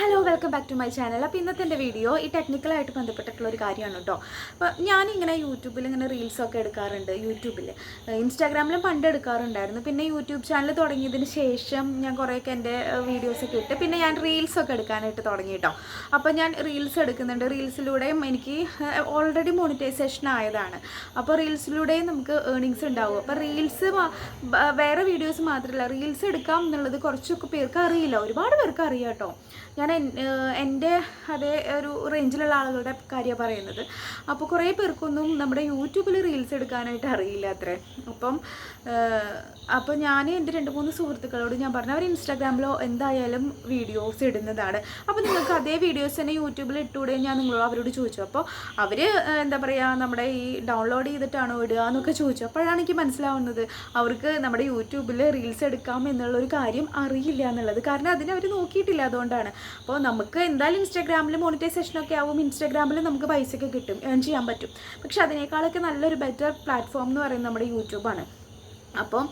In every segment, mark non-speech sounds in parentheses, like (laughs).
Hello welcome back to my channel അപ്പോൾ ഇന്നത്തെ എന്റെ വീഡിയോ ഈ ടെക്നിക്കലായിട്ട് ബന്ധപ്പെട്ടിട്ടുള്ള ഒരു കാര്യമാണ് കേട്ടോ. അപ്പോൾ ഞാനിങ്ങനെ യൂട്യൂബിൽ ഇങ്ങനെ റീൽസൊക്കെ എടുക്കാറുണ്ട് യൂട്യൂബിൽ ഇൻസ്റ്റാഗ്രാമിലും പണ്ട് എടുക്കാറുണ്ടായിരുന്നു. പിന്നെ യൂട്യൂബ് ചാനൽ തുടങ്ങിയതിന് ശേഷം ഞാൻ കുറേയൊക്കെ എന്റെ വീഡിയോസൊക്കെ ഇട്ട് പിന്നെ ഞാൻ റീൽസൊക്കെ എടുക്കാനായിട്ട് തുടങ്ങി കേട്ടോ. അപ്പോൾ ഞാൻ റീൽസ് എടുക്കുന്നുണ്ട്. റീൽസിലൂടെയും എനിക്ക് ഓൾറെഡി മോണിറ്റൈസേഷൻ ആയതാണ്. അപ്പോൾ റീൽസിലൂടെയും നമുക്ക് ഏണിങ്സ് ഉണ്ടാവും. അപ്പോൾ റീൽസ് വേറെ വീഡിയോസ് മാത്രമല്ല റീൽസ് എടുക്കാം എന്നുള്ളത് കുറച്ചൊക്കെ പേർക്ക് അറിയില്ല. ഒരുപാട് പേർക്ക് അറിയാം കേട്ടോ. ഞാൻ എന്റെ അതേ ഒരു റേഞ്ചിലുള്ള ആളുകളുടെ കാര്യമാണ് പറയുന്നത്. അപ്പോൾ കുറേ പേർക്കൊന്നും നമ്മുടെ യൂട്യൂബിൽ റീൽസ് എടുക്കാനായിട്ട് അറിയില്ല അത്രേ. അപ്പം അപ്പോൾ ഞാൻ എന്റെ രണ്ട് മൂന്ന് സുഹൃത്തുക്കളോട് ഞാൻ പറഞ്ഞു അവർ ഇൻസ്റ്റാഗ്രാമിലോ എന്തായാലും വീഡിയോസ് ഇടുന്നതാണ്. അപ്പോൾ നിങ്ങൾക്ക് അതേ വീഡിയോസ് തന്നെ യൂട്യൂബിൽ ഇട്ടുകൂടെ? ഞാൻ നിങ്ങളോട് അവരോട് ചോദിച്ചു. അപ്പോൾ അവർ എന്താ പറയുക നമ്മുടെ ഈ ഡൗൺലോഡ് ചെയ്തിട്ടാണോ ഇടുക എന്നൊക്കെ ചോദിച്ചു. അപ്പോഴാണ് എനിക്ക് മനസ്സിലാവുന്നത് അവർക്ക് നമ്മുടെ യൂട്യൂബിൽ റീൽസ് എടുക്കാം എന്നുള്ളൊരു കാര്യം അറിയില്ല എന്നുള്ളത്. കാരണം അതിനെ അവർ നോക്കിയിട്ടില്ല അതുകൊണ്ടാണ്. അപ്പോൾ നമുക്ക് എന്തായാലും ഇൻസ്റ്റാഗ്രാമിൽ മോണിറ്റൈസേഷനൊക്കെ ആവും. ഇൻസ്റ്റാഗ്രാമിൽ നമുക്ക് പൈസയൊക്കെ കിട്ടും. ഏൺ ചെയ്യാൻ പറ്റും. പക്ഷെ അതിനേക്കാളൊക്കെ നല്ലൊരു ബെറ്റർ പ്ലാറ്റ്ഫോം എന്ന് പറയുന്നത് നമ്മുടെ യൂട്യൂബാണ് അപ്പം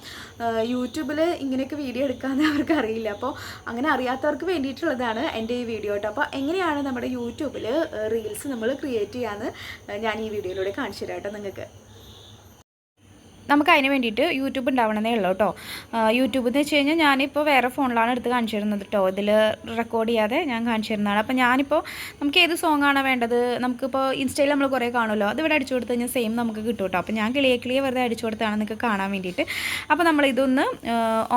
യൂട്യൂബിൽ ഇങ്ങനെയൊക്കെ വീഡിയോ എടുക്കാമെന്ന് അവർക്ക് അറിയില്ല. അപ്പോൾ അങ്ങനെ അറിയാത്തവർക്ക് വേണ്ടിയിട്ടുള്ളതാണ് എന്റെ ഈ വീഡിയോ കേട്ടോ അപ്പോൾ എങ്ങനെയാണ് നമ്മുടെ യൂട്യൂബിൽ റീൽസ് നമ്മൾ ക്രിയേറ്റ് ചെയ്യാമെന്ന് ഞാൻ ഈ വീഡിയോയിലൂടെ കാണിച്ചു തരാം കേട്ടോ നിങ്ങൾക്ക്. നമുക്ക് അതിന് വേണ്ടിയിട്ട് യൂട്യൂബ് ഉണ്ടാവണമെന്നേ ഉള്ളൂ കേട്ടോ. യൂട്യൂബ് എന്ന് വെച്ച് കഴിഞ്ഞാൽ ഞാനിപ്പോൾ വേറെ ഫോണിലാണ് എടുത്ത് കാണിച്ചു തരുന്നത് കേട്ടോ. ഇതിൽ റെക്കോർഡ് ചെയ്യാതെ ഞാൻ കാണിച്ചു തരുന്നതാണ് അപ്പോൾ ഞാനിപ്പോൾ നമുക്ക് ഏത് സോങ്ങ് ആണോ വേണ്ടത്? നമുക്കിപ്പോൾ ഇൻസ്റ്റയിൽ നമ്മൾ കുറേ കാണുമല്ലോ. അത് ഇവിടെ അടിച്ചു കൊടുത്ത് കഴിഞ്ഞാൽ സെയിം നമുക്ക് കിട്ടും കേട്ടോ. അപ്പോൾ ഞാൻ കിളിയെ കിളിയെ വെറുതെ അടിച്ചു കൊടുത്താണ് നിങ്ങൾക്ക് കാണാൻ വേണ്ടിയിട്ട്. അപ്പോൾ നമ്മൾ ഇതൊന്ന്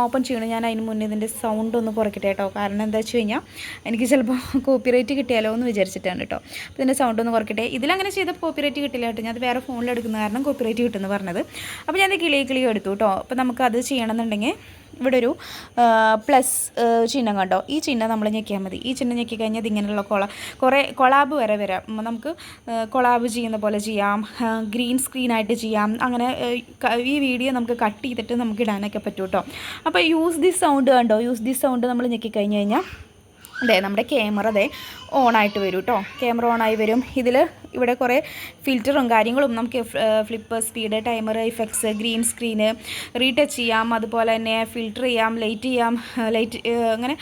ഓപ്പൺ ചെയ്യണം. ഞാൻ അതിന് മുന്നേ ഇതിന്റെ സൗണ്ട് ഒന്ന് കുറയ്ക്കട്ടെ കേട്ടോ. കാരണം എന്താ വെച്ച് കഴിഞ്ഞാൽ എനിക്ക് ചിലപ്പോൾ കോപ്പിറൈറ്റ് കിട്ടിയാലോ എന്ന് വിചാരിച്ചിട്ടാണ് കേട്ടോ. അപ്പോൾ ഇതിന്റെ സൗണ്ട് ഒന്ന് കുറയ്ക്കട്ടെ ഇതിലങ്ങനെ ചെയ്ത കോപ്പിറൈറ്റ് കിട്ടില്ല കേട്ടോ. ഞാൻ അത് വേറെ ഫോണിൽ എടുക്കുന്ന കാരണം കോപ്പിറൈറ്റ് കിട്ടുമെന്ന് പറഞ്ഞത്. അപ്പോൾ ഞാൻ കിളി കിളി എടുത്തു കേട്ടോ അപ്പോൾ നമുക്കത് ചെയ്യണമെന്നുണ്ടെങ്കിൽ ഇവിടെ ഒരു പ്ലസ് ചിഹ്നം കണ്ടോ? ഈ ചിഹ്നം നമ്മൾ ഞെക്കിയാൽ മതി. ഈ ചിഹ്നം ഞെക്കി കഴിഞ്ഞാൽ ഇതിങ്ങനെയുള്ള കൊള കുറേ കൊളാബ് വരെ വരാം. നമുക്ക് കൊളാബ് ചെയ്യുന്ന പോലെ ചെയ്യാം. ഗ്രീൻ സ്ക്രീനായിട്ട് ചെയ്യാം. അങ്ങനെ ഈ വീഡിയോ നമുക്ക് കട്ട് ചെയ്തിട്ട് നമുക്ക് ഇടാനൊക്കെ പറ്റും കേട്ടോ അപ്പോൾ യൂസ് ദിസ് സൗണ്ട് കണ്ടോ? യൂസ് ദിസ് സൗണ്ട് നമ്മൾ ഞെക്കി കഴിഞ്ഞ് കഴിഞ്ഞാൽ അതെ നമ്മുടെ ക്യാമറ അതെ ഓണായിട്ട് വരും കേട്ടോ ക്യാമറ ഓണായി വരും. ഇതിൽ ഇവിടെ കുറേ ഫിൽറ്ററും കാര്യങ്ങളും നമുക്ക് flip speed timer effects green screen retouch ചെയ്യാം. അതുപോലെ തന്നെ ഫിൽറ്റർ ചെയ്യാം ലൈറ്റ് ചെയ്യാം ലൈറ്റ് അങ്ങനെ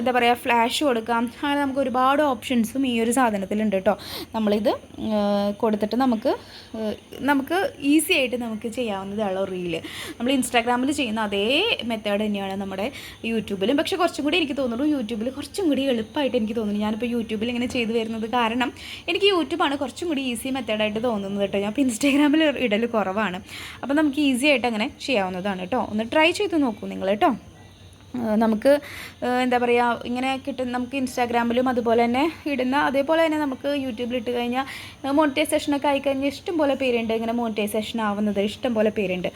എന്താ പറയുക ഫ്ലാഷ് കൊടുക്കാം. അങ്ങനെ നമുക്ക് ഒരുപാട് ഓപ്ഷൻസും ഈ ഒരു സാധനത്തിലുണ്ട് കേട്ടോ. നമ്മളിത് കൊടുത്തിട്ട് നമുക്ക് നമുക്ക് ഈസി ആയിട്ട് നമുക്ക് ചെയ്യാവുന്നതാണ് റീൽ നമ്മൾ ഇൻസ്റ്റാഗ്രാമിൽ ചെയ്യുന്ന അതേ മെത്തേഡ് തന്നെയാണ് നമ്മുടെ യൂട്യൂബിലും. പക്ഷേ കുറച്ചും കൂടി എനിക്ക് തോന്നുന്നു യൂട്യൂബിൽ കുറച്ചും കൂടി എളുപ്പമായിട്ട് എനിക്ക് തോന്നുന്നു. ഞാനിപ്പോൾ യൂട്യൂബിൽ ഇങ്ങനെ ചെയ്തു വരുന്നത് കാരണം എനിക്ക് യൂട്യൂബാണ് കുറച്ചും കൂടി ഈസി മെത്തേഡായിട്ട് തോന്നുന്നത് കേട്ടോ. ഞാൻ ഇപ്പോൾ ഇൻസ്റ്റാഗ്രാമിൽ ഇടൽ കുറവാണ്. അപ്പോൾ നമുക്ക് ഈസി ആയിട്ട് അങ്ങനെ ചെയ്യാവുന്നതാണ് കേട്ടോ. ഒന്ന് ട്രൈ ചെയ്ത് നോക്കൂ നിങ്ങൾ കേട്ടോ. നമുക്ക് എന്താ പറയുക ഇങ്ങനെ കിട്ടുന്ന നമുക്ക് ഇൻസ്റ്റാഗ്രാമിലും അതുപോലെ തന്നെ ഇടുന്ന അതേപോലെ തന്നെ നമുക്ക് യൂട്യൂബിൽ ഇട്ട് കഴിഞ്ഞാൽ മോണിറ്റൈസേഷനൊക്കെ ആയിക്കഴിഞ്ഞാൽ ഇഷ്ടംപോലെ പേരുണ്ട്. ഇങ്ങനെ മോണിറ്റൈസേഷൻ ആവുന്നത് ഇഷ്ടംപോലെ പേരുണ്ട്.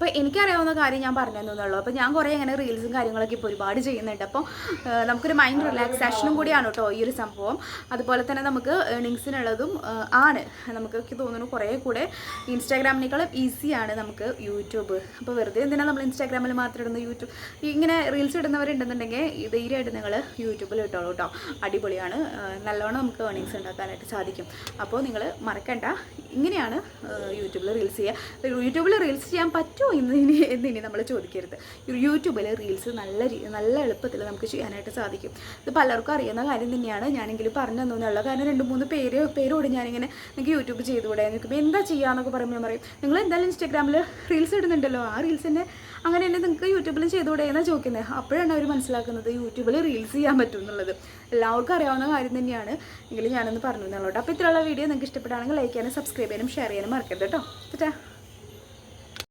അപ്പോൾ എനിക്കറിയാവുന്ന കാര്യം ഞാൻ പറഞ്ഞു തന്നുള്ളൂ അപ്പോൾ ഞാൻ കുറേ ഇങ്ങനെ റീൽസും കാര്യങ്ങളൊക്കെ ഇപ്പോൾ ഒരുപാട് ചെയ്യുന്നുണ്ട്. അപ്പോൾ നമുക്കൊരു മൈൻഡ് റിലാക്സേഷനും കൂടിയാണ് കേട്ടോ ഈ ഒരു സംഭവം. അതുപോലെ തന്നെ നമുക്ക് ഏണിങ്സിനുള്ളതും ആണ്. നമുക്ക് എനിക്ക് തോന്നുന്നു കുറേ കൂടെ ഇൻസ്റ്റാഗ്രാമിനേക്കാളും ഈസിയാണ് നമുക്ക് യൂട്യൂബ്. അപ്പോൾ വെറുതെ എന്തിനാണ് നമ്മൾ ഇൻസ്റ്റാഗ്രാമിൽ മാത്രം ഇടുന്ന യൂട്യൂബ് ഇങ്ങനെ റീൽസ് ഇടുന്നവരുണ്ടെന്നുണ്ടെങ്കിൽ ധൈര്യമായിട്ട് നിങ്ങൾ യൂട്യൂബിൽ ഇട്ടോളൂ കേട്ടോ. അടിപൊളിയാണ്. നല്ലോണം നമുക്ക് ഏണിങ്സ് ഉണ്ടാക്കാനായിട്ട് സാധിക്കും. അപ്പോൾ നിങ്ങൾ മറക്കണ്ട. ഇങ്ങനെയാണ് യൂട്യൂബിൽ റീൽസ് ചെയ്യുക. യൂട്യൂബിൽ റീൽസ് ചെയ്യാൻ പറ്റുമോ എന്ന് ഇനി (laughs) എന്നിനി നമ്മൾ ചോദിക്കരുത്. യൂട്യൂബിൽ റീൽസ് നല്ല നല്ല എളുപ്പത്തിൽ നമുക്ക് ചെയ്യാനായിട്ട് സാധിക്കും. ഇത് പലർക്കും അറിയുന്ന കാര്യം തന്നെയാണ്. ഞാനെങ്കിലും പറഞ്ഞു തന്നുള്ള കാരണം രണ്ട് മൂന്ന് പേര് പേരോട് ഞാനിങ്ങനെ നിങ്ങൾക്ക് യൂട്യൂബ് ചെയ്തുകൂടെ? നിൽക്കുമ്പോൾ എന്താ ചെയ്യാന്നൊക്കെ പറയുമ്പോൾ ഞാൻ പറയും നിങ്ങൾ എന്തായാലും ഇൻസ്റ്റാഗ്രാമിൽ റീൽസ് ഇടുന്നുണ്ടല്ലോ? ആ റീൽസ് തന്നെ അങ്ങനെ തന്നെ നിങ്ങൾക്ക് യൂട്യൂബിലും ചെയ്തുകൂടെ? എന്നാണ് ചോദിക്കുന്നത് അപ്പോഴാണ് അവർ മനസ്സിലാക്കുന്നത് യൂട്യൂബിൽ റീൽസ് ചെയ്യാൻ പറ്റും എന്നുള്ളത്. എല്ലാവർക്കും അറിയാവുന്ന കാര്യം തന്നെയാണ്. എങ്കിലും ഞാനൊന്ന് പറഞ്ഞു എന്നുള്ളത് അപ്പോൾ ഇത്രയുള്ള വീഡിയോ നിങ്ങൾക്ക് ഇഷ്ടപ്പെടുകയാണെങ്കിൽ ലൈക്ക് ചെയ്യാനും സബ്സ്ക്രൈബ് ചെയ്യാനും ഷെയർ ചെയ്യാനും മറക്കരുത് കേട്ടോ.